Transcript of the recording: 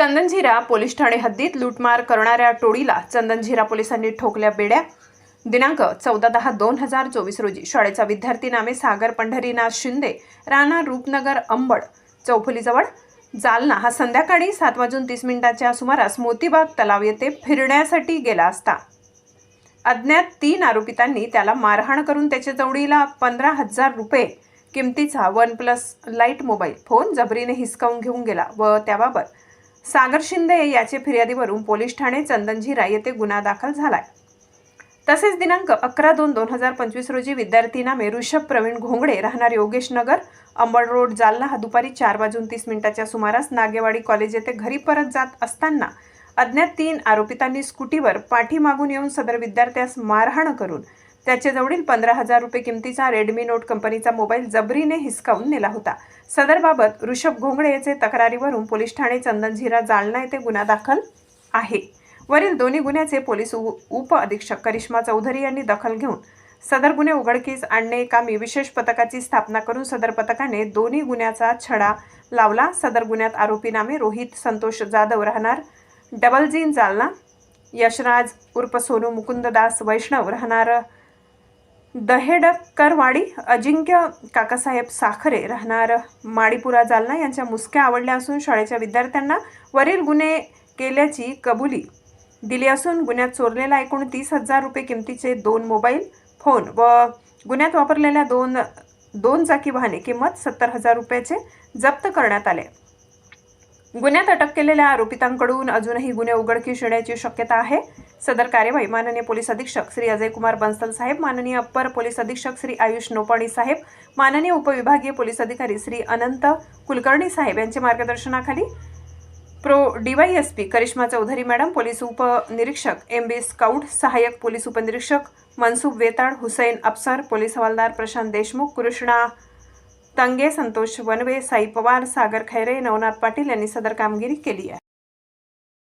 Chandanzira police Thane हद्दीत लूटमार करणाऱ्या टोळीला चंदनझिरा पोलिसांनी ठोकल्या बेड्या. दिनांक चौदा दहा दोन हजार चोवीस रोजी शाळेचा विद्यार्थी नामे सागर पंढरीनाथ शिंदे राणा रूपनगर अंबड चौफुलीजवळ. जालना हा संध्याकाळी सात वाजून तीस मिनिटाच्या सुमारास मोतीबाग तलाव येथे फिरण्यासाठी गेला असता. अज्ञात तीन आरोपितांनी त्याला मारहाण करून त्याच्या जवळीला पंधरा हजार रुपये किमतीचा OnePlus light mobile phone जबरीने हिसकावून घेऊन गेला व त्याबाबत सागर शिंदे याचे फिर्यादीवरून पोलीस ठाणे चंदनझिरा येथे गुन्हा दाखल झालाय. तसेच दिनांक अकरा दोन दोन हजार पंचवीस रोजी विद्यार्थी नामे ऋषभ प्रवीण घोंगडे राहणार योगेश नगर अंबड रोड जालना हा दुपारी चार वाजून तीस मिनिटाच्या सुमारास नागेवाडी कॉलेज येथे घरी परत जात असताना अज्ञात तीन आरोपितांनी स्कूटीवर पाठीमागून येऊन सदर विद्यार्थ्यास मारहाण करून त्याच्याजवळील पंधरा हजार रुपये किमतीचा रेडमी नोट कंपनीचा मोबाईल जबरीने हिसकावून नेला होता. सदरबाबत ऋषभ घोंगडे याचे तक्रारीवरून पोलीस ठाणे चंदनझिरा जालना येथे गुन्हा दाखल आहे. वरील दोन्ही गुन्ह्याचे पोलीस उप अधीक्षक करिश्मा चौधरी यांनी दखल घेऊन सदर गुन्हे उघडकीस आणणे कामी विशेष पथकाची स्थापना करून सदर पथकाने दोन्ही गुन्ह्याचा छडा लावला. सदर गुन्ह्यात आरोपी नामे रोहित संतोष जाधव राहणार डबल जीन जालना यशराज उर्फ सोनू मुकुंददास वैष्णव राहणार दहेडकरवाडी अजिंक्य काकासाहेब साखरे राहणार माडीपुरा जालना यांच्या मुसक्या आवडल्या असून शाळेच्या विद्यार्थ्यांना वरील गुन्हे केल्याची कबुली दिली असून गुन्ह्यात चोरलेला एकूण तीस हजार रुपये किमतीचे दोन मोबाईल फोन व गुन्ह्यात वापरलेल्या दोन दोन चाकी वाहने किंमत सत्तर हजार रुपयाचे जप्त करण्यात आले. गुन्ह्यात अटक केलेल्या आरोपितांकडून अजूनही गुन्हे उघडकीस येण्याची शक्यता आहे. सदर कार्यवाही माननीय पोलीस अधीक्षक श्री अजय कुमार बन्सल साहेब माननीय अप्पर पोलीस अधीक्षक श्री आयुष नोपाणी साहेब माननीय उपविभागीय पोलीस अधिकारी श्री अनंत कुलकर्णी साहेब यांच्या मार्गदर्शनाखाली pro DYSP Karishma Chaudhary madam police उपनिरीक्षक एम बी स्काउट सहाय्यक पोलीस उपनिरीक्षक मनसुब वेताड हुसैन अफसर पोलीस हवालदार प्रशांत देशमुख कृष्णा तंगे संतोष वनवे साई पवार सागर खैरे नवनाथ पाटील यांनी सदर कामगिरी केली आहे.